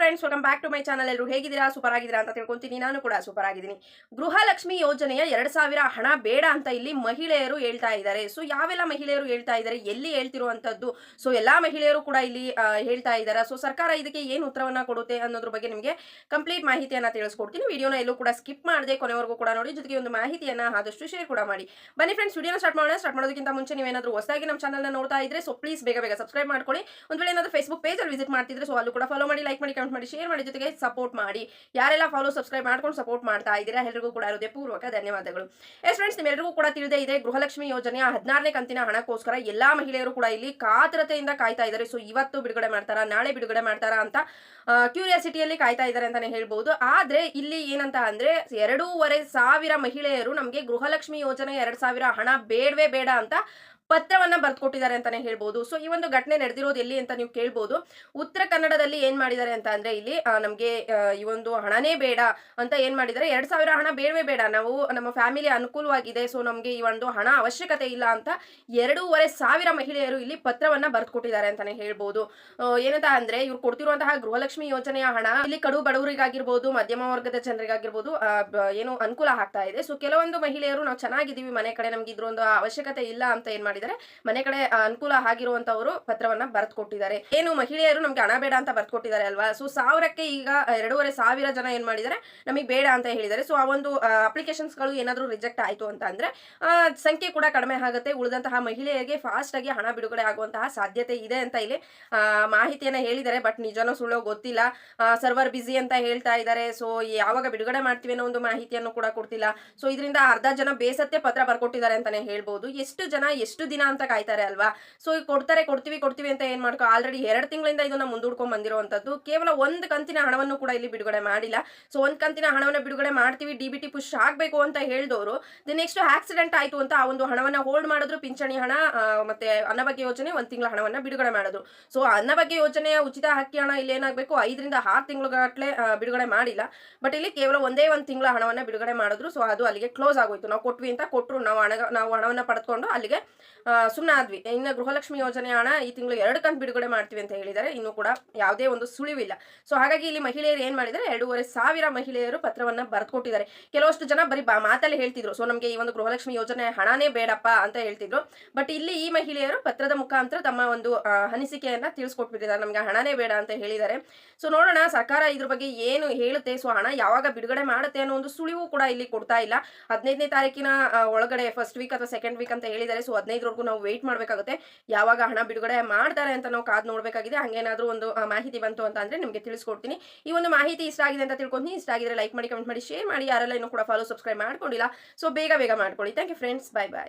Friends welcome back to my channel ಎಲ್ಲರೂ ಹೇಗಿದ್ದೀರಾ? Super ಆಗಿದ್ದೀರಾ ಅಂತ ತಿಳ್ಕೊಂತೀನಿ. ನಾನು ಕೂಡ ಸೂಪರ್ ಆಗಿದ್ದೀನಿ. ಗೃಹಲಕ್ಷ್ಮಿ ಯೋಜನೆಯ ಎರಡು ಸಾವಿರ ಹಣ ಬೇಡ ಅಂತ ಇಲ್ಲಿ ಮಹಿಳೆಯರು ಹೇಳ್ತಾ ಇದ್ದಾರೆ. ಸೊ ಯಾವೆಲ್ಲ ಮಹಿಳೆಯರು ಹೇಳ್ತಾ ಇದ್ದಾರೆ? ಎಲ್ಲಿ ಹೇಳ್ತಿರುವಂಥದ್ದು? ಸೊ ಎಲ್ಲಾ ಮಹಿಳೆಯರು ಕೂಡ ಇಲ್ಲಿ ಹೇಳ್ತಾ ಇದ್ದಾರೆ. ಸೊ ಸರ್ಕಾರ ಇದಕ್ಕೆ ಏನು ಉತ್ತರವನ್ನ ಕೊಡುತ್ತೆ ಅನ್ನೋದ್ರ ಬಗ್ಗೆ ನಿಮಗೆ ಕಂಪ್ಲೀಟ್ ಮಾಹಿತಿಯನ್ನ ತಿಳಿಸ್ಕೊಡ್ತೀನಿ. ವಿಡಿಯೋನ ಎಲ್ಲೂ ಕೂಡ ಸ್ಕಿಪ್ ಮಾಡದೆ ಕೊನೆವರೆಗೂ ಕೂಡ ನೋಡಿ. ಜೊತೆಗೆ ಒಂದು ಮಾಹಿತಿಯನ್ನ ಆದಷ್ಟು ಶೇರ್ ಕೂಡ ಮಾಡಿ. ಬನ್ನಿ ಫ್ರೆಂಡ್ಸ್ ವಿಡಿಯೋನ ಸ್ಟಾರ್ಟ್ ಮಾಡೋಣ. ಸ್ಟಾರ್ಟ್ ಮಾಡೋದಕ್ಕಿಂತ ಮುಂಚೆ ನೀವೇನಾದರೂ ಹೊಸದಾಗಿ ನಮ್ಮ ಚಾನಲ್ನ ನೋಡ್ತಾ ಇದ್ರೆ ಸೊ ಪ್ಲೀಸ್ ಬೇಗ ಬೇಗ ಸಬ್ಸ್ಕ್ರೈಬ್ ಮಾಡ್ಕೊಳ್ಳಿ. ಒಂದು ವೇಳೆ ಏನಾದರೂ ಫೇಸ್ಬುಕ್ ಪೇಜಲ್ಲಿ ವಿಸಿಟ್ ಮಾಡ್ತಿದ್ರೆ ಸೊ ಅಲ್ಲೂ ಕೂಡ ಫಾಲೋ ಮಾಡಿ ಲೈಕ್ ಮಾಡಿ ಮಾಡಿ ಶೇರ್ ಮಾಡಿ ಜೊತೆಗೆ ಸಪೋರ್ಟ್ ಮಾಡಿ. ಯಾರೆಲ್ಲ ಫಾಲೋ ಸಬ್ಸ್ಕ್ರೈಬ್ ಮಾಡ್ಕೊಂಡು ಸಪೋರ್ಟ್ ಮಾಡ್ತಾ ಇದ್ದೀರಾ ಎಲ್ಲರಿಗೂ ಕೂಡ ಹೃದಯಪೂರ್ವಕ ಧನ್ಯವಾದಗಳು. ಎಸ್ ಫ್ರೆಂಡ್ಸ್ ನಿಮ್ಮೆಲ್ಲರಿಗೂ ಕೂಡ ತಿಳಿದೇ ಇದೆ, ಗೃಹಲಕ್ಷ್ಮಿ ಯೋಜನೆಯ ಹದಿನಾರನೇ ಕಂತಿನ ಹಣಕ್ಕೋಸ್ಕರ ಎಲ್ಲಾ ಮಹಿಳೆಯರು ಕೂಡ ಇಲ್ಲಿ ಕಾತರತೆಯಿಂದ ಕಾಯ್ತಾ ಇದ್ದಾರೆ. ಸೊ ಇವತ್ತು ಬಿಡುಗಡೆ ಮಾಡ್ತಾರಾ, ನಾಳೆ ಬಿಡುಗಡೆ ಮಾಡ್ತಾರಾ ಅಂತ ಕ್ಯೂರಿಯಾಸಿಟಿಯಲ್ಲಿ ಕಾಯ್ತಾ ಇದ್ದಾರೆ ಅಂತಾನೆ ಹೇಳ್ಬಹುದು ಆದ್ರೆ, ಇಲ್ಲಿ ಏನಂತ ಅಂದ್ರೆ, ಎರಡೂವರೆ ಸಾವಿರ ಮಹಿಳೆಯರು ನಮಗೆ ಗೃಹಲಕ್ಷ್ಮಿ ಯೋಜನೆ ಎರಡ್ ಸಾವಿರ ಹಣ ಬೇಡವೇ ಬೇಡ ಅಂತ ಪತ್ರವನ್ನ ಬರ್ಕೊಟ್ಟಿದ್ದಾರೆ ಅಂತಾನೆ ಹೇಳ್ಬೋದು. ಸೊ ಈ ಒಂದು ಘಟನೆ ನಡೆದಿರೋದು ಎಲ್ಲಿ ಅಂತ ನೀವು ಕೇಳ್ಬೋದು. ಉತ್ತರ ಕನ್ನಡದಲ್ಲಿ ಏನ್ ಮಾಡಿದ್ದಾರೆ ಅಂತ ಅಂದ್ರೆ ಇಲ್ಲಿ ನಮಗೆ ಈ ಒಂದು ಹಣನೇ ಬೇಡ ಅಂತ ಏನ್ ಮಾಡಿದ್ದಾರೆ? ಎರಡ್ ಸಾವಿರ ಹಣ ಬೇಡವೇ ಬೇಡ. ನಾವು ನಮ್ಮ ಫ್ಯಾಮಿಲಿ ಅನುಕೂಲವಾಗಿದೆ. ಸೊ ನಮ್ಗೆ ಈ ಒಂದು ಹಣ ಅವಶ್ಯಕತೆ ಇಲ್ಲ ಅಂತ ಎರಡೂವರೆ ಸಾವಿರ ಮಹಿಳೆಯರು ಇಲ್ಲಿ ಪತ್ರವನ್ನ ಬರ್ಕೊಟ್ಟಿದ್ದಾರೆ ಅಂತಾನೆ ಹೇಳ್ಬೋದು. ಏನಂತ ಅಂದ್ರೆ ಇವ್ರು ಕೊಡ್ತಿರುವಂತಹ ಗೃಹಲಕ್ಷ್ಮಿ ಯೋಜನೆಯ ಹಣ ಇಲ್ಲಿ ಕಡು ಬಡವರಿಗಾಗಿರ್ಬೋದು, ಮಧ್ಯಮ ವರ್ಗದ ಜನರಿಗಾಗಿರ್ಬೋದು ಏನು ಅನುಕೂಲ ಆಗ್ತಾ ಇದೆ. ಸೊ ಕೆಲವೊಂದು ಮಹಿಳೆಯರು ನಾವು ಚೆನ್ನಾಗಿದ್ದೀವಿ ಮನೆ ಕಡೆ, ನಮ್ಗೆ ಇದ್ರೊಂದು ಅವಶ್ಯಕತೆ ಇಲ್ಲ ಅಂತ ಏನ್ ಮಾಡಿದ್ದಾರೆ? ಮನೆ ಕಡೆ ಅನುಕೂಲ ಆಗಿರುವಂತವರು ಪತ್ರವನ್ನ ಬರೆದು ಕೊಟ್ಟಿದ್ದಾರೆ ಏನು ಮಹಿಳೆಯರು ನಮ್ಗೆ ಹಣ ಬೇಡ ಅಂತ ಬರ್ದ್ ಕೊಟ್ಟಿದ್ದಾರೆ ಅಲ್ವಾ? ಸೊ ಸಾವಿರಕ್ಕೆ ಈಗ ಎರಡೂವರೆ ಸಾವಿರ ಜನ ಏನ್ ಮಾಡಿದ್ದಾರೆ? ನಮಗೆ ಬೇಡ ಅಂತ ಹೇಳಿದ್ದಾರೆ. ಸೊ ಆ ಒಂದು ಅಪ್ಲಿಕೇಶನ್ಸ್ಗಳು ಏನಾದರೂ ರಿಜೆಕ್ಟ್ ಆಯ್ತು ಅಂತ ಅಂದ್ರೆ ಸಂಖ್ಯೆ ಕೂಡ ಕಡಿಮೆ ಆಗುತ್ತೆ. ಉಳಿದಂತಹ ಮಹಿಳೆಯರಿಗೆ ಫಾಸ್ಟ್ ಆಗಿ ಹಣ ಬಿಡುಗಡೆ ಆಗುವಂತಹ ಸಾಧ್ಯತೆ ಇದೆ ಅಂತ ಇಲ್ಲಿ ಮಾಹಿತಿಯನ್ನ ಹೇಳಿದ್ದಾರೆ. ಬಟ್ ನಿಜನೋ ಸುಳ್ಳೋ ಗೊತ್ತಿಲ್ಲ. ಸರ್ವರ್ ಬಿಸಿ ಅಂತ ಹೇಳ್ತಾ ಇದ್ದಾರೆ. ಸೊ ಯಾವಾಗ ಬಿಡುಗಡೆ ಮಾಡ್ತೀವಿ ಅನ್ನೋ ಒಂದು ಮಾಹಿತಿಯನ್ನು ಕೂಡ ಕೊಡ್ತಿಲ್ಲ. ಸೊ ಇದರಿಂದ ಅರ್ಧ ಜನ ಬೇಸತ್ತೆ ಪತ್ರ ಬರ್ಕೊಟ್ಟಿದ್ದಾರೆ ಅಂತಾನೆ ಹೇಳ್ಬೋದು. ಎಷ್ಟು ಜನ ಎಷ್ಟು ದಿನ ಅಂತ ಕಾಯ್ತಾರೆ ಅಲ್ವಾ? ಸೊ ಈಗ ಕೊಡ್ತಾರೆ, ಕೊಡ್ತೀವಿ ಕೊಡ್ತೀವಿ ಅಂತ ಏನ್ ಮಾಡ್ಕೊ ಆಲ್ರೆಡಿ ಎರಡು ತಿಂಗಳಿಂದ ಇದನ್ನ ಮುಂದೂಡ್ಕೊಂಡ್ ಬಂದಿರುವಂತದ್ದು ಕೇವಲ ಒಂದು ಕಂತಿನ ಹಣವನ್ನು ಕೂಡ ಇಲ್ಲಿ ಬಿಡುಗಡೆ ಮಾಡಿಲ್ಲ. ಸೊ ಒಂದ್ ಕಂತಿನ ಹಣವನ್ನ ಬಿಡುಗಡೆ ಮಾಡ್ತೀವಿ, ಡಿ ಬಿ ಟಿ ಪುಷ್ ಆಗ್ಬೇಕು ಅಂತ ಹೇಳಿದವರು. ದಿ ನೆಕ್ಸ್ಟ್ ಆಕ್ಸಿಡೆಂಟ್ ಆಯ್ತು ಅಂತ ಆ ಒಂದು ಹಣವನ್ನ ಹೋಲ್ಡ್ ಮಾಡಿದ್ರು, ಪಿಂಚಣಿ ಹಣ ಮತ್ತೆ ಅನ್ನಭಾಗ್ಯ ಯೋಜನೆ ಒಂದ್ ತಿಂಗಳ ಹಣವನ್ನ ಬಿಡುಗಡೆ ಮಾಡಿದ್ರು. ಸೊ ಅನ್ನಭಾಗ್ಯ ಯೋಜನೆಯ ಉಚಿತ ಹಕ್ಕಿ ಹಣ ಇಲ್ಲಿ ಏನಾಗಬೇಕು? ಐದರಿಂದ ಆರು ತಿಂಗಳುಗಟ್ಟಲೆ ಬಿಡುಗಡೆ ಮಾಡಿಲ್ಲ. ಬಟ್ ಇಲ್ಲಿ ಕೇವಲ ಒಂದೇ ಒಂದು ತಿಂಗಳ ಹಣವನ್ನ ಬಿಡುಗಡೆ ಮಾಡಿದ್ರು. ಸೊ ಅದು ಅಲ್ಲಿಗೆ ಕ್ಲೋಸ್ ಆಗೋಯ್ತು. ನಾವು ಕೊಟ್ವಿ ಅಂತ ಕೊಟ್ಟರು ನಾವು ಹಣ ನಾವು ಹಣವನ್ನ ಪಡೆದುಕೊಂಡು ಅಲ್ಲಿಗೆ ಸುಮ್ಮನೆ ಆದ್ವಿ. ಇನ್ನು ಗೃಹಲಕ್ಷ್ಮಿ ಯೋಜನೆ ಹಣ ಈ ತಿಂಗಳು ಎರಡು ಕಂತು ಬಿಡುಗಡೆ ಮಾಡ್ತೀವಿ ಅಂತ ಹೇಳಿದ್ದಾರೆ ಇನ್ನು ಕೂಡ ಯಾವುದೇ ಒಂದು ಸುಳಿವಿಲ್ಲ. ಸೊ ಹಾಗಾಗಿ ಇಲ್ಲಿ ಮಹಿಳೆಯರು ಏನು ಮಾಡಿದರೆ? ಎರಡೂವರೆ ಸಾವಿರ ಮಹಿಳೆಯರು ಪತ್ರವನ್ನು ಬರೆದುಕೊಟ್ಟಿದ್ದಾರೆ ಕೆಲವಷ್ಟು ಜನ ಬರೀ ಬಾ, ಮಾತಲ್ಲಿ ಹೇಳ್ತಿದ್ರು. ಸೊ ನಮಗೆ ಈ ಒಂದು ಗೃಹಲಕ್ಷ್ಮಿ ಯೋಜನೆ ಹಣನೇ ಬೇಡಪ್ಪ ಅಂತ ಹೇಳ್ತಿದ್ರು. ಬಟ್ ಇಲ್ಲಿ ಈ ಮಹಿಳೆಯರು ಪತ್ರದ ಮುಖಾಂತರ ತಮ್ಮ ಒಂದು ಅನಿಸಿಕೆಯನ್ನು ತಿಳಿಸ್ಕೊಟ್ಬಿಟ್ಟಿದ್ದಾರೆ. ನಮಗೆ ಹಣನೇ ಬೇಡ ಅಂತ ಹೇಳಿದ್ದಾರೆ ಸೊ ನೋಡೋಣ, ಸರ್ಕಾರ ಇದ್ರ ಬಗ್ಗೆ ಏನು ಹೇಳುತ್ತೆ? ಸೊ ಹಣ ಯಾವಾಗ ಬಿಡುಗಡೆ ಮಾಡುತ್ತೆ ಅನ್ನೋ ಒಂದು ಸುಳಿವು ಕೂಡ ಇಲ್ಲಿ ಕೊಡ್ತಾ ಇಲ್ಲ. ಹದಿನೈದನೇ ತಾರೀಕಿನ ಒಳಗಡೆ ಫಸ್ಟ್ ವೀಕ್ ಅಥವಾ ಸೆಕೆಂಡ್ ವೀಕ್ ಅಂತ ಹೇಳಿದ್ದಾರೆ ಸೊ ಹದಿನೈದರವರೆಗೂ ನಾವು ವೆಯ್ಟ್ ಮಾಡಬೇಕಾಗುತ್ತೆ. ಯಾವಾಗ ಹಣ ಬಿಡುಗಡೆ ಮಾಡ್ತಾರೆ ಅಂತ ನಾವು ಕಾದ್ ನೋಡಬೇಕಾಗಿದೆ. ಹಂಗೇನಾದ್ರೂ ಒಂದು ಮಾಹಿತಿ ಬಂತು ಅಂತ ಅಂದರೆ ನಿಮಗೆ ತಿಳಿಸ್ಕೊಡ್ತೀನಿ. ಈ ಒಂದು ಮಾಹಿತಿ ಇಷ್ಟ ಆಗಿದೆ ಅಂತ ತಿಳ್ಕೊತೀನಿ. ಇಷ್ಟ ಆಗಿದ್ರೆ ಲೈಕ್ ಮಾಡಿ ಕಮೆಂಟ್ ಮಾಡಿ ಶೇರ್ ಮಾಡಿ. ಯಾರೆಲ್ಲ ಇನ್ನೂ ಕೂಡ ಫಾಲೋ ಸಬ್ಸ್ಕ್ರೈಬ್ ಮಾಡ್ಕೊಂಡಿಲ್ಲ ಸೊ ಬೇಗ ಬೇಗ ಮಾಡ್ಕೊಳ್ಳಿ. Thank you friends bye bye